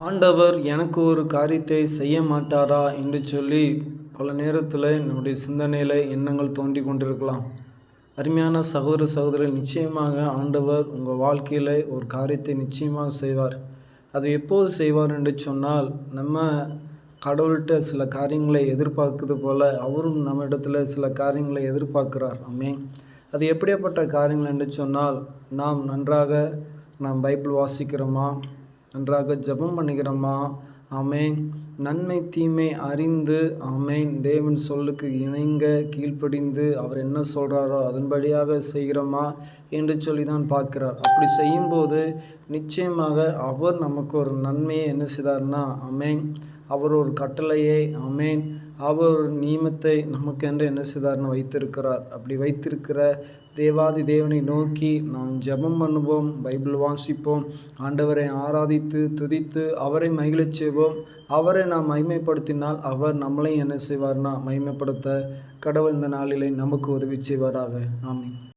ஆண்டவர் எனக்கு ஒரு காரியத்தை செய்ய மாட்டாரா என்று சொல்லி பல நேரத்தில் நம்முடைய சிந்தனையில் எண்ணங்கள் தோன்றி கொண்டிருக்கலாம். அருமையான சகோதர சகோதரர் நிச்சயமாக ஆண்டவர் உங்கள் வாழ்க்கையில் ஒரு காரியத்தை நிச்சயமாக செய்வார். அது எப்போது செய்வார் என்று சொன்னால் நம்ம கடவுள்கிட்ட சில காரியங்களை எதிர்பார்க்குது போல் அவரும் நம்ம இடத்துல சில காரியங்களை எதிர்பார்க்கிறார். அம்மே அது எப்படியாப்பட்ட காரியங்கள் என்று சொன்னால் நாம் நன்றாக நாம் பைபிள் வாசிக்கிறோமா? நன்றாக ஜெபம் பண்ணுகிறோமா? ஆமேன். நன்மை தீமை அறிந்து ஆமேன். தேவன் சொல்லுக்கு இணங்க கீழ்ப்படிந்து அவர் என்ன சொல்கிறாரோ அதன்படியாக செய்கிறோமா என்று சொல்லி தான் பார்க்கிறார். அப்படி செய்யும்போது நிச்சயமாக அவர் நமக்கு ஒரு நன்மையை என்ன செய்தார்னா அமேன் அவர் ஒரு கட்டளையை அமேன் அவர் ஒரு நியமத்தை நமக்கென்று என்ன செய்தார்னு வைத்திருக்கிறார். அப்படி வைத்திருக்கிற தேவாதி தேவனை நோக்கி நாம் ஜெபம் பண்ணுவோம் பைபிள் வாசிப்போம் ஆண்டவரை ஆராதித்து துதித்து அவரை மகிழச் செய்வோம். அவரை நாம் மகிமைப்படுத்தினால் அவர் நம்மளையும் என்ன செய்வார்னா மகிமைப்படுத்த கடவுள் இந்த நாளிலே நமக்கு உதவி செய்வாராக. ஆமீன்.